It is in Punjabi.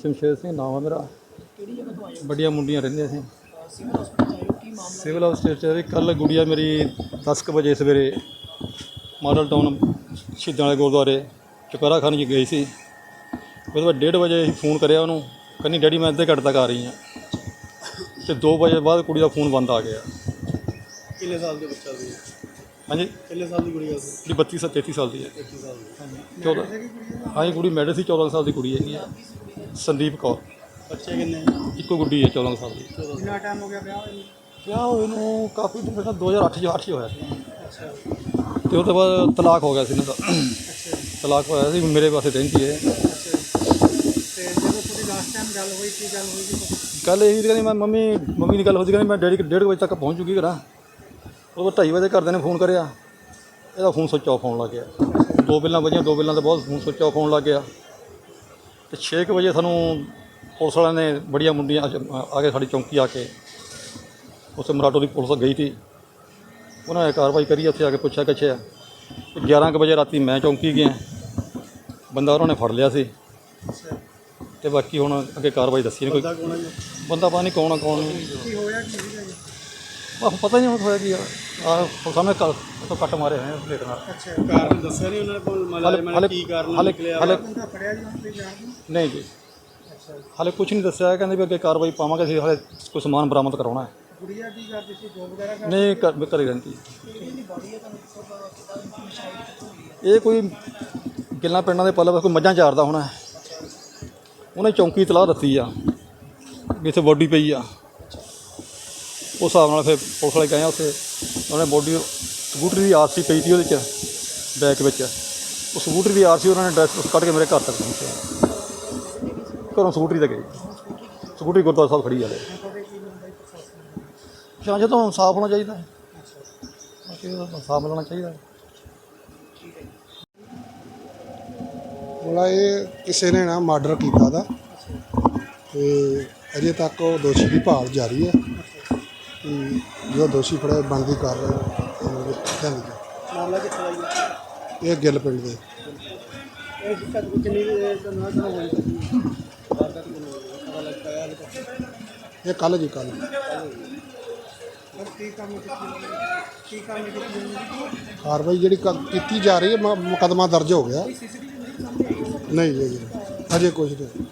ਸ਼ਮਸ਼ੇਰ ਸਿੰਘ ਨਾਮ ਹੈ ਮੇਰਾ। ਕਿਹੜੀ ਜਗ੍ਹਾ ਤੋਂ ਆਏ ਹੋ ਵੱਡੀਆਂ ਮੁੰਡੀਆਂ ਰਹਿੰਦੇ ਸੀ। ਸਿਵਲ ਹਸਪਤਾਲ ਆਏ ਹੋ ਕੀ ਮਾਮਲਾ ਸਿਵਲ ਹਸਪਤਾਲ ਚ ਕੱਲ ਗੁੜੀਆ ਮੇਰੀ 10 ਕੁ ਵਜੇ ਸਵੇਰੇ ਮਾਡਲ ਟਾਊਨ ਸ਼ਹੀਦਾਂ ਵਾਲੇ ਗੁਰਦੁਆਰੇ ਚੁਕਾਰਾ ਖਾਨ ਜੀ ਗਈ ਸੀ। ਉਹਦੇ ਬਾਅਦ 1:30 ਵਜੇ ਅਸੀਂ ਫੋਨ ਕਰਿਆ ਉਹਨੂੰ ਕਹਿੰਦੀ ਡੈਡੀ ਮੈਂ ਅੱਧੇ ਘੰਟੇ ਤੱਕ ਆ ਰਹੀ ਹਾਂ। ਤੇ 2 ਵਜੇ ਬਾਅਦ ਕੁੜੀ ਦਾ ਫੋਨ ਬੰਦ ਆ ਗਿਆ। ਕਿੰਨੇ ਸਾਲ ਦੇ ਬੱਚਾ ਸੀ? ਹਾਂਜੀ? ਕਿੰਨੇ ਸਾਲ ਦੀ ਕੁੜੀ ਸੀ ਜਿਹੜੀ 32 ਸਾ 33 ਸਾਲ ਦੀ ਹੈ। 21 ਸਾਲ ਦੀ। 14 ਹਾਂਜੀ ਕੁੜੀ ਮੈਡਲ ਸੀ 14 ਸਾਲ ਦੀ ਕੁੜੀ ਹੈਗੀ ਆ। ਸੰਦੀਪ ਕੌਰ। ਬੱਚੇ ਕਿੰਨੇ ਇੱਕੋ ਗੁੱਡੀ ਹੈ 14 ਸਾਲ ਦੀ। ਕਿੰਨਾ ਟਾਈਮ ਹੋ ਗਿਆ ਵਿਆਹ ਹੋਏ ਨੂੰ? ਵਿਆਹ ਹੋਏ ਨੂੰ ਕਾਫੀ ਦਿਨ ਪਹਿਲਾਂ 2008 ਚ 8 ਚ ਹੋਇਆ ਸੀ। ਅੱਛਾ। ਤੇ ਉਹ ਤੋਂ ਬਾਅਦ ਤਲਾਕ ਹੋ ਗਿਆ ਸੀ ਇਹਨਾਂ ਦਾ। ਅੱਛਾ ਤਲਾਕ ਹੋਇਆ ਸੀ ਮੇਰੇ ਪਾਸੇ ਰਹਿੰਦੀ ਹੈ। ਅੱਛਾ ਤੇ ਜਦੋਂ ਤੁਹਾਡੀ ਲਾਸਟ ਟਾਈਮ ਗੱਲ ਹੋਈ ਕੀ ਗੱਲ ਹੋਈ ਸੀ? ਕੱਲ ਇਹ ਕਹਿੰਦੀ ਮੈਂ ਮੰਮੀ ਮੰਮੀ ਦੀ ਗੱਲ ਹੋਈ ਸੀ ਕਹਿੰਦੀ ਮੈਂ ਡੇਢ ਕੁ ਵਜੇ ਤੱਕ ਪਹੁੰਚ ਜੂਗੀ ਘਰਾਂ। ਉਹ ਢਾਈ ਵਜੇ ਘਰਦਿਆਂ ਨੇ ਫੋਨ ਕਰਿਆ। ਇਹਦਾ ਫੋਨ ਸੁੱਚ ਆਫ ਹੋਣ ਲੱਗ ਗਿਆ। ਦੋ ਬਿੱਲਾਂ ਵਜੀਆਂ ਦੋ ਬਿੱਲਾਂ ਤੋਂ ਬਾਅਦ ਫੋਨ ਸੁੱਚ ਆਫ ਹੋਣ ਲੱਗ ਗਿਆ। ਤੇ 6 ਕੁ ਵਜੇ ਸਾਨੂੰ ਪੁਲਿਸ ਵਾਲਿਆਂ ਨੇ ਬੜੀਆਂ ਮੁੰਡੀਆਂ ਆ ਕੇ ਸਾਡੀ ਚੌਂਕੀ ਆ ਕੇ ਉੱਥੇ ਮਰਾਟੋ ਦੀ ਪੁਲਿਸ ਗਈ ਸੀ। ਉਹਨਾਂ ਨੇ ਕਾਰਵਾਈ ਕਰੀ ਉੱਥੇ ਆ ਕੇ ਪੁੱਛਿਆ ਕਿਛਿਆ 11 ਕੁ ਵਜੇ ਰਾਤੀ ਮੈਂ ਚੌਂਕੀ ਗਿਆ। ਬੰਦਾ ਉਹਨਾਂ ਨੇ ਫੜ ਲਿਆ ਸੀ। ਤੇ ਬਾਕੀ ਹੁਣ ਅੱਗੇ ਕਾਰਵਾਈ ਦੱਸੀ ਨਹੀਂ ਕੋਈ ਬੰਦਾ ਪਤਾ ਨਹੀਂ ਕੌਣ ਆ ਕੌਣ ਨਹੀਂ। ਕੀ ਹੋਇਆ ਕੀ ਸੀਗਾ ਜੀ? ਆਹ ਪਤਾ ਹੀ ਨਹੀਂ ਹੋਇਆ ਕੀ ਆ। ਆਹ ਸਾਹਮਣੇ ਕੱਲ ਤੋਂ ਕੱਟ ਮਾਰੇ ਹੋਏ ਆ ਪਲੇਟ ਨਾਲ। ਅੱਛਾ ਕਾਰਨ ਦੱਸਿਆ ਨਹੀਂ ਉਹਨਾਂ ਨੇ ਕੋਲ ਮਲਾਜ਼ਮਾਂ ਨੇ ਕੀ ਕਾਰਨ ਹਾਲੇ ਨਿਕਲਿਆ? ਹਾਲੇ ਬੰਦਾ ਫੜਿਆ ਜੀ ਹੁਣ ਤੇ ਜਾਣ ਨਹੀਂ ਜੀ। ਅੱਛਾ। ਹਾਲੇ ਕੁਝ ਨਹੀਂ ਦੱਸਿਆ ਕਹਿੰਦੇ ਵੀ ਅੱਗੇ ਕਾਰਵਾਈ ਪਾਵਾਂਗੇ ਅਸੀਂ ਹਾਲੇ ਕੋਈ ਸਮਾਨ ਬਰਾਮਦ ਕਰਾਉਣਾ ਹੈ। ਗੁੜੀਆ ਕੀ ਕਰਦੀ ਸੀ? ਜੋਬ ਵਗੈਰਾ ਕਰ ਨਹੀਂ ਘਰ ਘਰੇ ਰਹਿੰਦੀ। ਇਹਦੀ ਬਾਡੀ ਹੈ ਤੁਹਾਨੂੰ ਇਹ ਕੋਈ ਗਿੱਲਾਂ ਪਿੰਡਾਂ ਦੇ ਪੱਲੇ ਕੋਈ ਮੱਝਾਂ ਚਾਰਦਾ ਹੋਣਾ ਹੈ। ਉਹਨੇ ਚੌਂਕੀ ਤਲਾਹ ਦਿੱਤੀ ਆ। ਵੀ ਇੱਥੇ ਬੋਡੀ ਪਈ ਆ। ਹਿਸਾਬ ਨਾਲ ਫਿਰ ਪੁਲਿਸ ਵਾਲੇ ਗਏ ਆ ਉੱਥੇ। ਨੇ ਬੋਡੀ, ਸਕੂਟਰੀ ਦੀ ਆਰਸੀ ਪਈ ਸੀ ਉਹਦੇ ਚ, ਬੈਕ ਵਿੱਚ। ਉਹ ਸਕੂਟਰੀ ਦੀ ਆਰਸੀ ਉਹਨਾਂ ਨੇ ਡਰੈਸ ਕੱਢ ਕੇ ਮੇਰੇ ਘਰ ਤੱਕ ਪਹੁੰਚਿਆ ਘਰੋਂ ਸਕੂਟਰੀ ਤੇ ਗਈ ਸਕੂਟਰੀ ਗੁਰਦੁਆਰਾ ਸਾਹਿਬ ਖੜੀ ਹਾਲੇ। ਜਾਂ ਜਦੋਂ ਇਨਸਾਫ਼ ਹੋਣਾ ਚਾਹੀਦਾ ਹੈ। ਸਾਫ਼ ਮਿਲਣਾ ਚਾਹੀਦਾ ਹੈ। ਬੜਾ ਇਹ ਕਿਸੇ ਨੇ ਨਾ ਮਰਡਰ ਕੀਤਾ ਦਾ। ਤੇ ਅਜੇ ਤੱਕ ਉਹ ਦੋਸ਼ੀ ਦੀ ਭਾਲ ਜਾਰੀ ਹੈ। ਕਿ ਜੋ ਦੋਸ਼ੀ ਫੜਿਆ ਬਣਦੀ ਕਰ ਰਹੇ ਮਾਮਲਾ ਕਿੱਥੇ ਦਾ ਜੀ? ਇਹ ਗਿੱਲ ਪਿੰਡ ਦੇ। ਇਹ ਕਿੰਨੀ ਨਾ ਨਾ ਹੋਈ? ਵਾਰਦਾਤ ਪਤਾ ਕੱਲ ਜੀ? ਕੱਲ ਕਾਰਵਾਈ ਜਿਹੜੀ ਕੀਤੀ ਜਾ ਰਹੀ ਹੈ ਮੁਕੱਦਮਾ ਦਰਜ ਹੋ ਗਿਆ। ਨਹੀਂ ਜੀ ਅਜੇ ਕੁਝ ਨਹੀਂ।